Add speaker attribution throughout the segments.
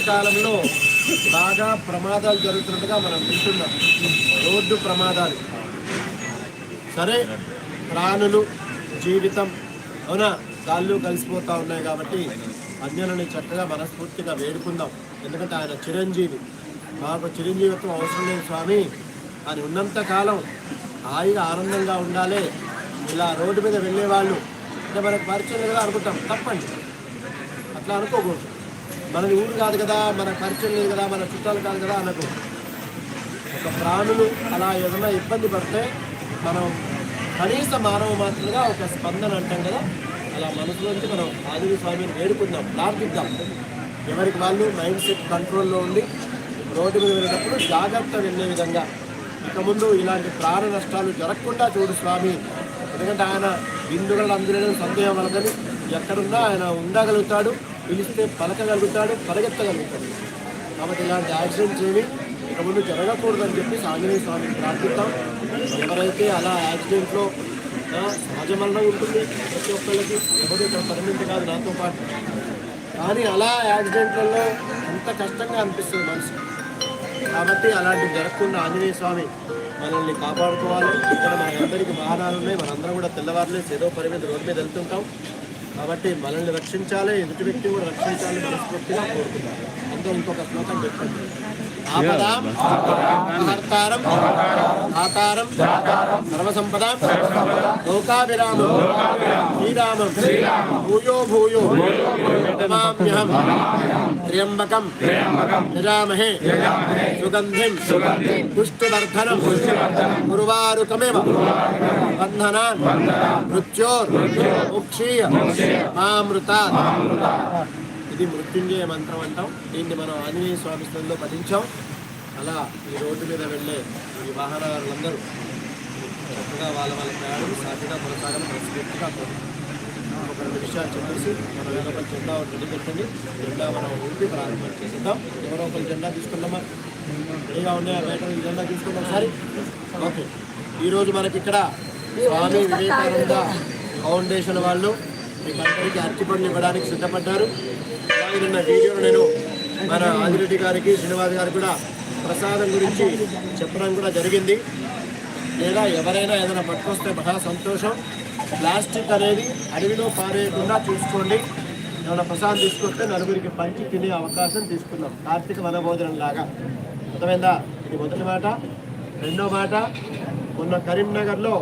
Speaker 1: కాలంలో బాగా ప్రమాదాలు జరుగుతున్నట్టుగా మనం వింటున్నాం. రోడ్డు ప్రమాదాలు. సరే ప్రాణులు జీవితం అవునా? గాళ్ళు కలిసిపోతూ ఉన్నాయి కాబట్టి అంజనని చక్కగా మనస్ఫూర్తిగా వేడుకుందాం. ఎందుకంటే ఆయన చిరంజీవి. మాకు చిరంజీవిత్వం అవసరం లేదు స్వామి. అని ఉన్నంత కాలం హాయిగా ఆనందంగా ఉండాలి. ఇలా రోడ్డు మీద వెళ్ళే వాళ్ళు అంటే మనకు పరిచయం కదా అనుకుంటాం. తప్పండి. అట్లా అనుకోకూడదు. మనది ఊరు కాదు కదా మన ఖర్చులు లేదు కదా మన చుట్టాలు కాదు కదా అనకు ఒక ప్రాణులు అలా ఏదైనా ఇబ్బంది పడితే మనం కనీస మానవ మాత్రంగా ఒక స్పందన అంటాం కదా అలా మనసులోంచి మనం ఆదివి స్వామిని వేడుకుందాం ప్రార్థిద్దాం. ఎవరికి వాళ్ళు మైండ్ సెట్ కంట్రోల్లో ఉండి రోడ్డు మీద వెళ్ళినప్పుడు జాగ్రత్త వెళ్ళే విధంగా. ఇక ముందు ఇలాంటి ప్రాణ నష్టాలు జరగకుండా చూడు స్వామి. ఎందుకంటే ఆయన బిందుగలు అందులో సందేహం వలదని ఎక్కడున్నా ఆయన ఉండగలుగుతాడు. పిలిస్తే పలకగలుగుతాడు పరిగెత్తగలుగుతాడు. కాబట్టి ఇలాంటి యాక్సిడెంట్స్ ఏమి ఇక ముందు జరగకూడదని చెప్పి ఆంజనేయ స్వామిని ప్రార్థిస్తాం. ఎవరైతే అలా యాక్సిడెంట్లో ఆ, సహజ మరణం ఉంటుంది ప్రతి ఒక్కళ్ళకి ఎవరు ఇక్కడ పరిమితి కాదు నాతో పాటు. కానీ అలా యాక్సిడెంట్లలో ఎంత కష్టంగా అనిపిస్తుంది మనసు. కాబట్టి అలాంటివి జరగకుండా ఆంజనేయ స్వామి మనల్ని కాపాడుకోవాలి. ఇక్కడ మనందరికీ వాహనాలు ఉన్నాయి. మనందరం కూడా తెల్లవారులే ఏదో పరిమితి రోడ్డు మీద వెళ్తుంటాం. కాబట్టి మనల్ని రక్షించాలి ఎదుటి వ్యక్తి కూడా రక్షించాలి మనస్ఫూర్తిగా కోరుకుంటాం అందరూ ఇంకొక శ్లోకం చెప్పండి. ఆపదాం. ఆతారం సర్వసంపదాం లోకాభిరామం శ్రీరామం భూయో భూయో నమామ్యహం త్ర్యంబకం యజామహే సుగంధిం పుష్టివర్ధనం గురువారుకమేవ బంధనాన్ మృత్యోర్ ముక్షీయ మామృతాత్. ఇది మృత్యుంజయ మంత్రం అంటాం. దీన్ని మనం ఆంజనేయ స్వామి స్థలంలో పఠించాం. అలా ఈ రోడ్డు మీద వెళ్ళే వాహనాలందరూ చక్కగా వాళ్ళ వాళ్ళ ప్రయాణం సాధ్యంగా కొనసాగడం మనస్ఫూర్తిగా కోరుకుంటున్నాం. ఒక రెండు విషయాలు చెప్పేసి మన వేరొకరి జెండా రెడీ పెట్టండి జెండా మనం ఊపి ప్రారంభం చేసేద్దాం. ఎవరో ఒకరి జెండా తీసుకుందామా? రెడీగా ఉన్నాయా బయట జెండా తీసుకుందాం ఒకసారి. ఓకే. ఈరోజు మనకి ఇక్కడ స్వామి వివేకానంద ఫౌండేషన్ వాళ్ళు మీకు అందరికీ అరటిపండ్లు ఇవ్వడానికి సిద్ధపడ్డారు. అలాగే నిన్న వీడియోలో నేను మన ఆదిరెడ్డి గారికి శ్రీనివాస్ గారు కూడా ప్రసాదం గురించి చెప్పడం కూడా జరిగింది. లేదా ఎవరైనా ఏదైనా పట్టుకొస్తే మహా సంతోషం. ప్లాస్టిక్ అనేది అడవిలో పారేయకుండా చూసుకోండి. ఏమైనా ప్రసాదం తీసుకొస్తే నలుగురికి పంచి తినే అవకాశం తీసుకుందాం కార్తీక వనభోజనం లాగా. అర్థమైందా? ఇది మొదటి మాట. రెండో మాట మొన్న కరీంనగర్లో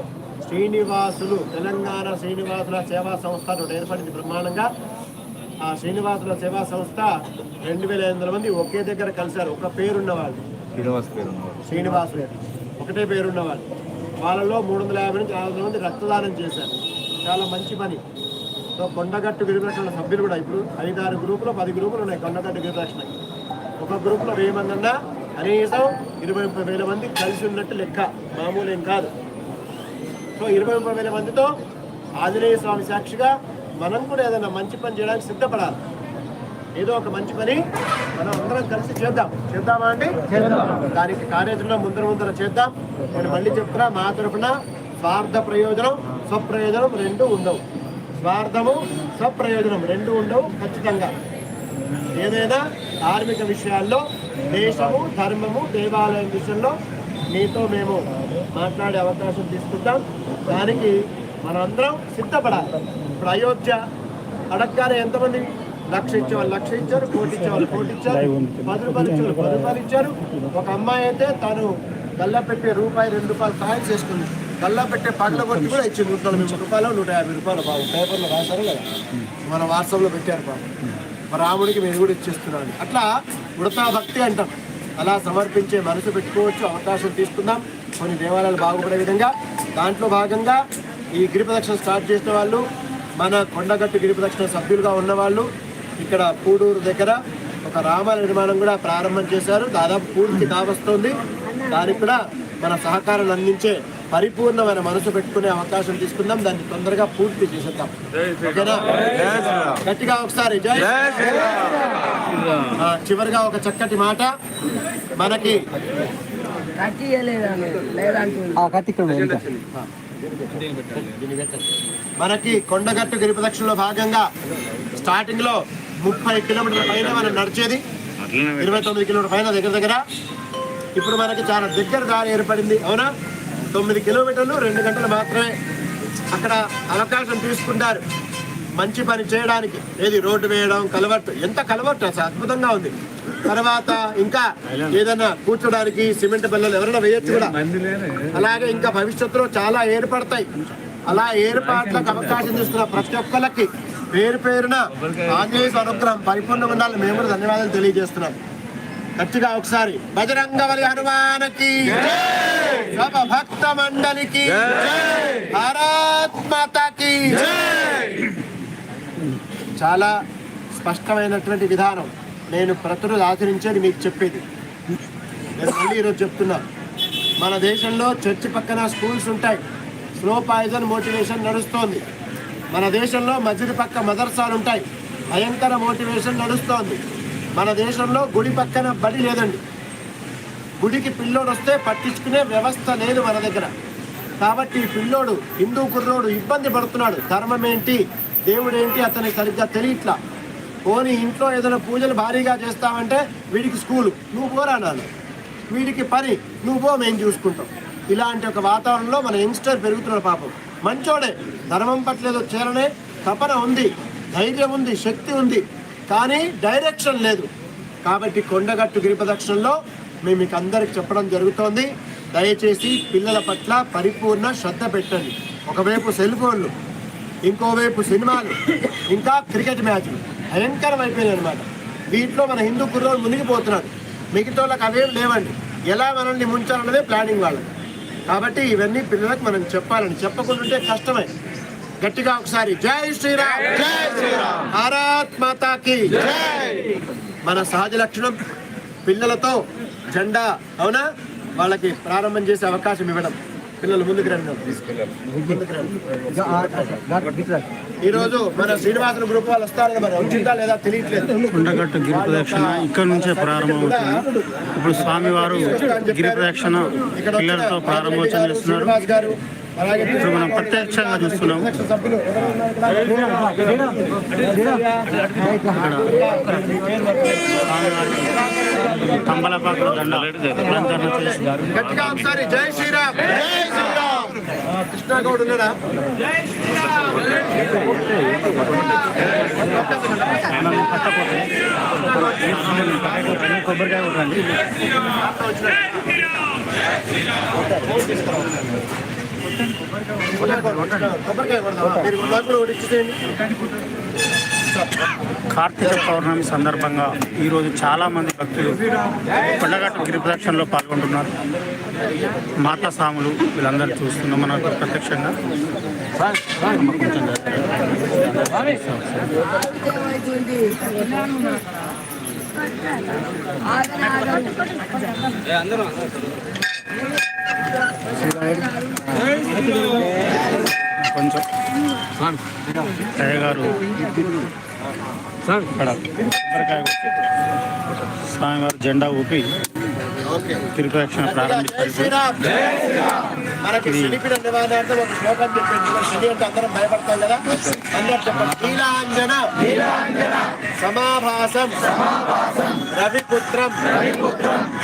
Speaker 1: శ్రీనివాసులు తెలంగాణ శ్రీనివాసుల సేవా సంస్థ ఏర్పడింది బ్రహ్మాండంగా. ఆ శ్రీనివాసుల సేవా సంస్థ రెండు వేల ఐదు వందల మంది ఒకే దగ్గర కలిశారు. ఒక పేరున్న వాళ్ళు
Speaker 2: శ్రీనివాస్ పేరు.
Speaker 1: శ్రీనివాసులు ఒకటే పేరున్న వాళ్ళు వాళ్ళలో మూడు వందల యాభై నుంచి వందల మంది రక్తదానం చేశారు. చాలా మంచి పని. సో కొండగట్టు గిరిరక్షణ సభ్యులు కూడా ఇప్పుడు ఐదారు గ్రూపులు పది గ్రూపులు ఉన్నాయి కొండగట్టు గిరిరక్షణకి ఒక గ్రూపులో వెయ్యి మంది అన్నా కనీసం ఇరవై ముప్పై వేల మంది కలిసి ఉన్నట్టు లెక్క. మామూలు ఏం కాదు. సో ఇరవై ముప్పై వేల మందితో ఆంజనేయ స్వామి సాక్షిగా మనం కూడా ఏదైనా మంచి పని చేయడానికి సిద్ధపడాలి. ఏదో ఒక మంచి పని మనం అందరం కలిసి చేద్దాం. చేద్దామా అండి? దానికి కార్యాచరణ ముందర ముందర చేద్దాం. నేను మళ్ళీ చెప్తున్నా మా తరఫున స్వార్థ ప్రయోజనం స్వప్రయోజనం రెండు ఉండవు. స్వార్థము స్వప్రయోజనం రెండు ఉండవు ఖచ్చితంగా. ఏదైనా ధార్మిక విషయాల్లో దేశము ధర్మము దేవాలయం విషయంలో మీతో మేము మాట్లాడే అవకాశం తీసుకుంటాం. దానికి మనందరం సిద్ధపడాలి. ఇప్పుడు అయోధ్య అడగగానే ఎంతమంది లక్ష ఇచ్చేవాళ్ళు లక్ష ఇచ్చారు కోటి ఇచ్చేవాళ్ళు కోటి ఇచ్చారు పది రూపాయలు ఇచ్చేవాళ్ళు పది రూపాయలు ఇచ్చారు ఒక అమ్మాయి అయితే తను గల్లా పెట్టే రూపాయి రెండు రూపాయలు సహాయం చేసుకుంది. గల్లా పెట్టే పగల కొట్టి కూడా ఇచ్చింది. నూట నలభై రూపాయలు నూట యాభై రూపాయలు బాబు. పేపర్లో రాశారు కదా? మన వాట్సాప్లో పెట్టారు బాబు. మా రాముడికి మేము కూడా ఇచ్చేస్తున్నాను అట్లా ఉడతా భక్తి అంటాం. అలా సమర్పించే మనసు పెట్టుకోవచ్చు అవకాశం తీసుకుందాం. కొన్ని దేవాలయాలు బాగుపడే విధంగా దాంట్లో భాగంగా ఈ గిరి ప్రదక్షిణ స్టార్ట్ చేసిన వాళ్ళు మన కొండగట్టు గిరి ప్రదక్షిణ సభ్యులుగా ఉన్నవాళ్ళు ఇక్కడ పూడూరు దగ్గర ఒక రామ నిర్మాణం కూడా ప్రారంభం చేశారు. దాదాపు పూర్తి కావస్తుంది దానికి కూడా మన సహకారాలు అందించే పరిపూర్ణమైన మనసు పెట్టుకునే అవకాశం తీసుకుందాం. దాన్ని తొందరగా పూర్తి చేసేద్దాం. ఓకేనా? గట్టిగా ఒకసారి జై. చివరిగా ఒక చక్కటి మాట మనకి మనకి కొండగట్టు గిరి ప్రదక్షిణలో భాగంగా స్టార్టింగ్లో ముప్పై కిలోమీటర్ల పైన మనం నడిచేది. ఇరవై తొమ్మిది కిలోమీటర్ పైన దగ్గర దగ్గర. ఇప్పుడు మనకి చాలా దగ్గర దారి ఏర్పడింది. అవునా? తొమ్మిది కిలోమీటర్లు రెండు గంటలు మాత్రమే అక్కడ అవకాశం తీసుకుంటారు. మంచి పని చేయడానికి. ఏది రోడ్డు వేయడం కలవట్టు ఎంత కలవట్టు అసలు అద్భుతంగా ఉంది. తర్వాత ఇంకా ఏదైనా కూర్చోడానికి సిమెంట్ బిల్లలు ఎవరైనా వేయొచ్చు కూడా. అలాగే ఇంకా భవిష్యత్తులో చాలా ఏర్పడతాయి. అలా ఏర్పాట్లకు అవకాశం ఇస్తున్న ప్రతి ఒక్కరికి పేరు పేరున ఆంజనేయ అనుగ్రహం పరిపూర్ణంగా ఉండాలని మేము కూడా ధన్యవాదాలు తెలియజేస్తున్నాం. గట్టిగా ఒకసారి బజరంగ బలి హనుమానకి సభ భక్త మండలికి భారత్ చాలా స్పష్టమైనటువంటి విధానం నేను ప్రతిరోజు ఆచరించేది మీకు చెప్పేది. నేను మళ్ళీ ఈరోజు చెప్తున్నా. మన దేశంలో చర్చి పక్కన స్కూల్స్ ఉంటాయి. స్లో పాయిజన్ మోటివేషన్ నడుస్తోంది. మన దేశంలో మస్జిద్ పక్క మదర్సాలు ఉంటాయి. భయంకర మోటివేషన్ నడుస్తోంది. మన దేశంలో గుడి పక్కన బడి లేదండి. గుడికి పిల్లోడు వస్తే పట్టించుకునే వ్యవస్థ లేదు మన దగ్గర. కాబట్టి పిల్లోడు హిందూ కుర్రోడు ఇబ్బంది పడుతున్నాడు. ధర్మం ఏంటి? దేవుడు ఏంటి అతనికి సరిగ్గా తెలియట్లా? పోనీ ఇంట్లో ఏదైనా పూజలు భారీగా చేస్తామంటే వీడికి స్కూలు నువ్వు పోరా నాన్న. వీడికి పని నువ్వు పో మేము చూసుకుంటాం. ఇలాంటి ఒక వాతావరణంలో మన యంగ్స్టర్ పెరుగుతున్నారు పాపం. మంచోడే ధర్మం పట్ల ఏదో చేరనే తపన ఉంది ధైర్యం ఉంది శక్తి ఉంది కానీ డైరెక్షన్ లేదు. కాబట్టి కొండగట్టు గిరి మేము మీకు అందరికి చెప్పడం జరుగుతోంది. దయచేసి పిల్లల పట్ల పరిపూర్ణ శ్రద్ధ పెట్టండి. ఒకవైపు సెల్ ఫోన్లు ఇంకోవైపు సినిమాలు ఇంకా క్రికెట్ మ్యాచ్లు. భయంకరం అయిపోయినాయి అనమాట వీటిలో మన హిందూ కుర్రోలు మునిగిపోతున్నాడు. మిగతా వాళ్ళకి అవేం లేవండి. ఎలా మనల్ని ముంచాలన్నదే ప్లానింగ్ వాళ్ళకి కాబట్టి ఇవన్నీ పిల్లలకు మనం చెప్పాలని చెప్పకుండా కష్టమే. గట్టిగా ఒకసారి జై శ్రీరామ్ జై శ్రీరామ్. భారత్ మాతాకి మన సహజ లక్షణం పిల్లలతో జెండా అవునా? వాళ్ళకి ప్రారంభం చేసే అవకాశం ఇవ్వడం. పిల్లలు ముందుకు రండి. ముందుకు రండి. ఈ రోజు మన శ్రీనివాసుల గ్రూప్ వాళ్ళు వస్తారు కదా మరి. వచ్చిందా లేదా తెలియట్లేదు.
Speaker 2: కొండగట్టు గిరి ప్రదక్షిణ ఇక్కడ నుంచే ప్రారంభమవుతుంది ఇప్పుడు స్వామివారు గిరి ప్రదక్షిణ పిల్లలతో ప్రారంభోత్సవం చేస్తున్నారు
Speaker 1: శ్రీనివాస్ గారు
Speaker 2: ఇప్పుడు మనం ప్రత్యక్షంగా చూస్తున్నాం
Speaker 1: సభ్యులు ఎవరెవరు ఉన్నారు ఇక్కడ?
Speaker 2: స్వామివారికి తంబలపాకుల దండ అలంకరణ చేసి
Speaker 1: గట్టిగా ఒకసారి జై శ్రీరామ్ కృష్ణ గౌడ్ ఉన్నాడా?
Speaker 2: కొబ్బరికాయ కొట్టండి కార్తీక పౌర్ణమి సందర్భంగా ఈరోజు చాలా మంది భక్తులు కొండగట్టు గిరి ప్రదక్షిణలో పాల్గొంటున్నారు. మాతా సాములు వీళ్ళందరూ చూస్తున్నాం మనకు ప్రత్యక్షంగా. కొంచెం కొంచెం అయ్య గారు ఇక్కడ స్వామివారు జెండా ఊపి
Speaker 1: చెప్పండి నీలాంజన సమాభాసం రవిపుత్రం.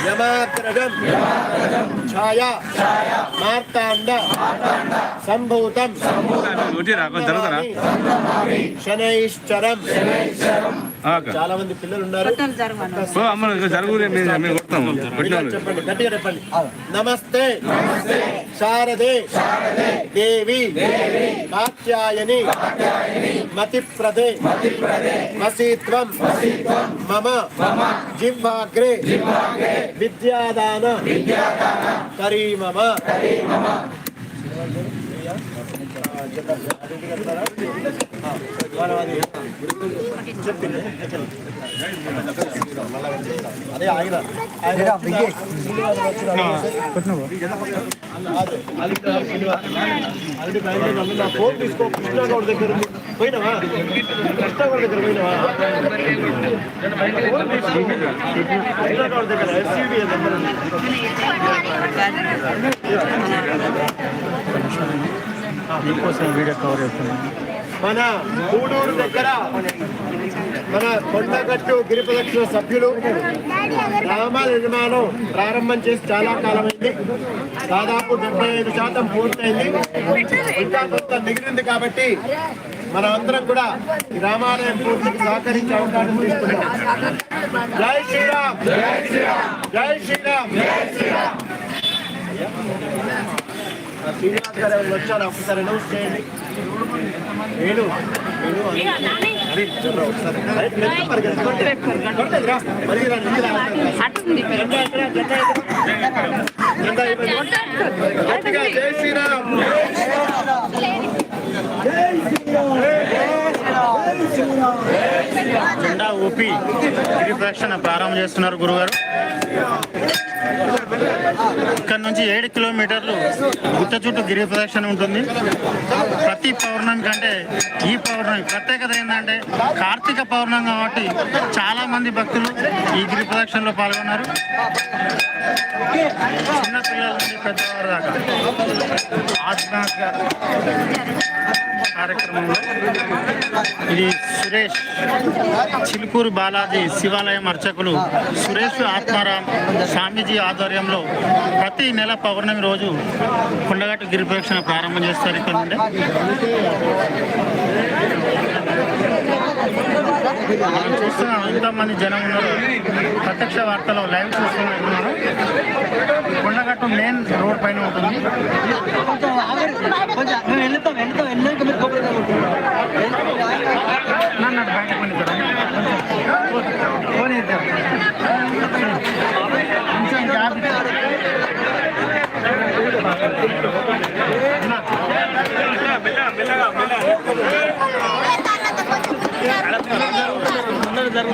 Speaker 1: యమాగ్రజం ఛాయ. మార్తాండ. సంభూతం. శనైశ్చరం చాలా మంది పిల్లలు ఉన్నారు ఇలా చెప్పండి గట్టిగా చెప్పండి. నమస్తే. శారదే. దేవి. కాత్యాయని మతిప్రదే. వసీత్వం మమ. జిహ్వాగ్రే విద్యాదాన కరీమమ చెప్పింది అదే ఆయన ఆయన ఫోన్ తీసుకో కృష్ణాగౌడ్ దగ్గర పోయినావా కృష్ణాగౌడ్ దగ్గర పోయినావా కృష్ణాగౌడ్ దగ్గర ఎస్సీబీ నెంబర్
Speaker 2: మీకోసం వీడియో కవర్ చేస్తున్నాను.
Speaker 1: మన గూడూరు దగ్గర మన కొండగట్టు గిరి ప్రదక్షిణ సభ్యులు గ్రామ నిర్మాణం ప్రారంభం చేసి చాలా కాలమైంది. దాదాపు డెబ్బై ఐదు శాతం పూర్తయింది. ఇంకా కొంత మిగిలింది కాబట్టి మనం అందరం కూడా గ్రామాలయం పూర్తికి సహకరించే అవకాశం తీసుకున్నాం. జై శ్రీరామ్! జై శ్రీరామ్! ఆ శ్రీనివాస్ గారు ఎవరు వచ్చారు ఒకసారి అనౌన్స్ చేయండి. నేను నేను ఒకసారి జెండా జై శ్రీరామ్
Speaker 2: జెండా ఊపి గిరి ప్రదక్షిణ ప్రారంభం చేస్తున్నారు గురుగారు. ఇక్కడ నుంచి ఏడు కిలోమీటర్లు గుట్ట చుట్టూ గిరి ప్రదక్షిణ ఉంటుంది. ప్రతి పౌర్ణమి కంటే ఈ పౌర్ణమి ప్రత్యేకత ఏంటంటే కార్తీక పౌర్ణమి కాబట్టి చాలా మంది భక్తులు ఈ గిరి ప్రదక్షిణలో పాల్గొన్నారు. చిన్న పిల్లల నుండి పెద్దవారు దాకా. ఆత్మహత్య కార్యక్రమంలో ఇది సురేష్ చిలుకూరు బాలాజీ శివాలయం అర్చకులు సురేష్ ఆత్మారాం స్వామీజీ ఆధ్వర్యంలో ప్రతి నెల పౌర్ణమి రోజు కొండగట్టు గిరిప్రదక్షిణ ప్రారంభం చేస్తారు ఇక్కడ నుండి. మనం చూస్తున్నాం. ఎంతోమంది జనం ఉన్నారు. ప్రత్యక్ష వార్తలో లైవ్ చూస్తున్నాం కొండగట్టు మెయిన్ రోడ్ పైన ఉంటుంది. నన్ను అటు బయటకు పంపించరా? ఫోన్ చేద్దాం. కొంచెం గ్యాప్ ఇచ్చి. అన్నా, నేను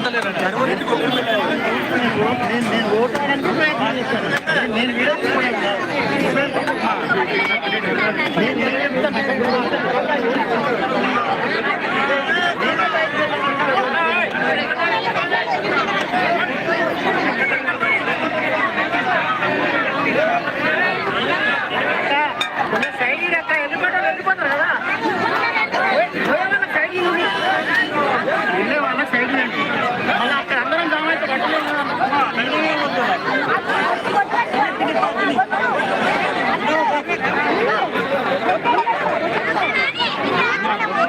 Speaker 2: నేను ఓటాడానికి ప్రయత్నం చేశాను నేను వీడియో తీసుకున్నాను కదా. నేను ఏం చెప్తాను? వెళ్ళే వాళ్ళ సైడ్ నుంచి మళ్ళీ అక్కడ అందరం జామ అయితే కట్టలేము కదా.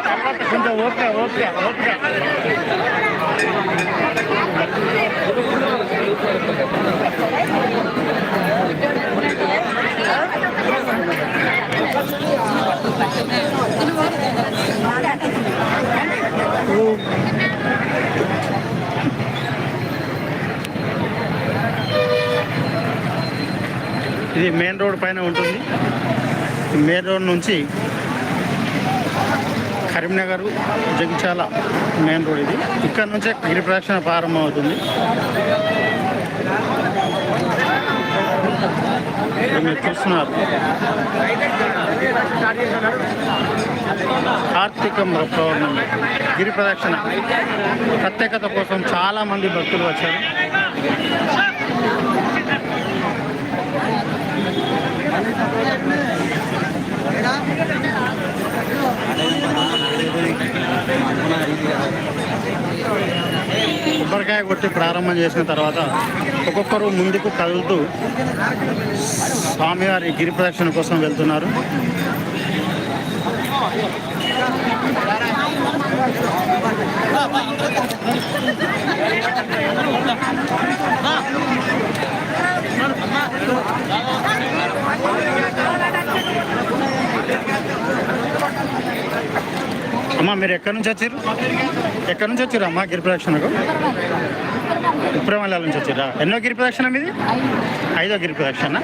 Speaker 2: తర్వాత కొంచెం ఓకే ఓకే ఓకే ఇది మెయిన్ రోడ్ పైన ఉంటుంది. మెయిన్ రోడ్ నుంచి కరీంనగర్ జగిత్యాల మెయిన్ రోడ్ ఇది. ఇక్కడ నుంచే గిరి ప్రదక్షిణ ప్రారంభం అవుతుంది మీరు చూస్తున్నారు. కార్తీక పౌర్ణమి గిరి ప్రదక్షిణ ప్రత్యేకత కోసం చాలా మంది భక్తులు వచ్చారు. కొబ్బరికాయ కొట్టి ప్రారంభం చేసిన తర్వాత ఒక్కొక్కరు ముందుకు కదులుతూ స్వామివారి గిరి ప్రదక్షిణ కోసం వెళ్తున్నారు. అమ్మా మీరు ఎక్కడి నుంచి వచ్చారు? ఎక్కడి నుంచి వచ్చారు అమ్మా గిరి ప్రదక్షిణకు? ఉప్రమల్లాల నుంచి వచ్చారా? ఎన్నో గిరి ప్రదక్షిణ మీది? ఐదో గిరి ప్రదక్షిణ.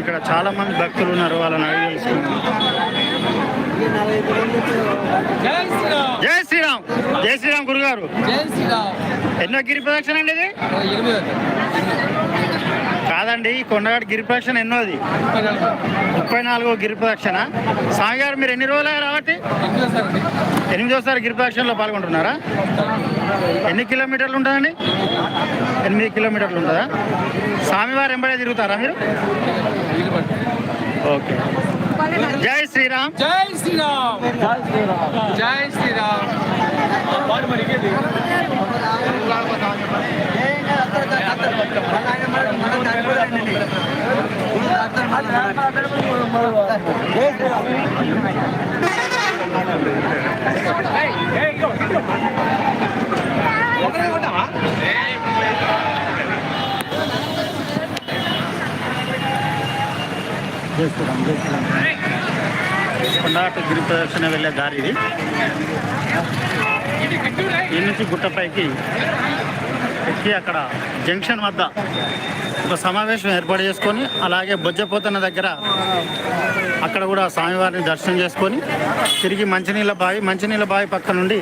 Speaker 2: ఇక్కడ చాలా మంది భక్తులు ఉన్నారు వాళ్ళని అడిగి
Speaker 3: జై శ్రీరామ్.
Speaker 2: జై శ్రీరామ్. గురుగారు. ఎన్నో గిరి ప్రదక్షిణ అండి ఇది? కాదండి కొండగాడు గిరి ప్రదక్షిణ ఎన్నోది ముప్పై నాలుగో గిరి ప్రదక్షిణ. స్వామి గారు మీరు ఎన్ని రోజులు రాబట్టి
Speaker 3: ఎనిమిది సార్ అండి
Speaker 2: ఎనిమిదోసారి గిరి ప్రదక్షిణలో పాల్గొంటున్నారా? ఎన్ని కిలోమీటర్లు ఉంటుందండి? ఎనిమిది కిలోమీటర్లు ఉంటుందా? స్వామివారు ఎంబడే తిరుగుతారా మీరు? ఓకే. జై శ్రీరామ్.
Speaker 3: జై శ్రీరామ్. జై శ్రీరామ్.
Speaker 2: జై శ్రీరామ్. కొండగట్టు గిరి ప్రదర్శన వెళ్ళే దారి ఇది. ఈ నుంచి గుట్టపైకి ఎక్కి అక్కడ జంక్షన్ వద్ద ఒక సమావేశం ఏర్పాటు చేసుకొని అలాగే బొజ్జపోతన్న దగ్గర అక్కడ కూడా స్వామివారిని దర్శనం చేసుకొని తిరిగి మంచినీళ్ళ బావి మంచినీళ్ళ బావి పక్క నుండి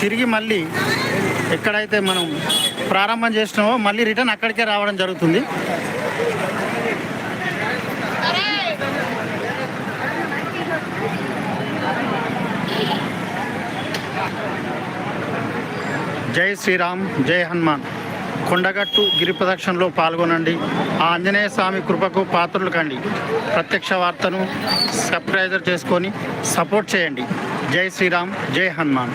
Speaker 2: తిరిగి మళ్ళీ ఎక్కడైతే మనం ప్రారంభం చేసినామో మళ్ళీ రిటర్న్ అక్కడికే రావడం జరుగుతుంది. జై శ్రీరామ్ జై హనుమాన్. కొండగట్టు గిరి ప్రదక్షిణలో పాల్గొనండి. ఆ ఆంజనేయ స్వామి కృపకు పాత్రలు కండి. ప్రత్యక్ష వార్తను సర్ప్రైజర్ చేసుకొని సపోర్ట్ చేయండి. జై శ్రీరామ్ జై హనుమాన్.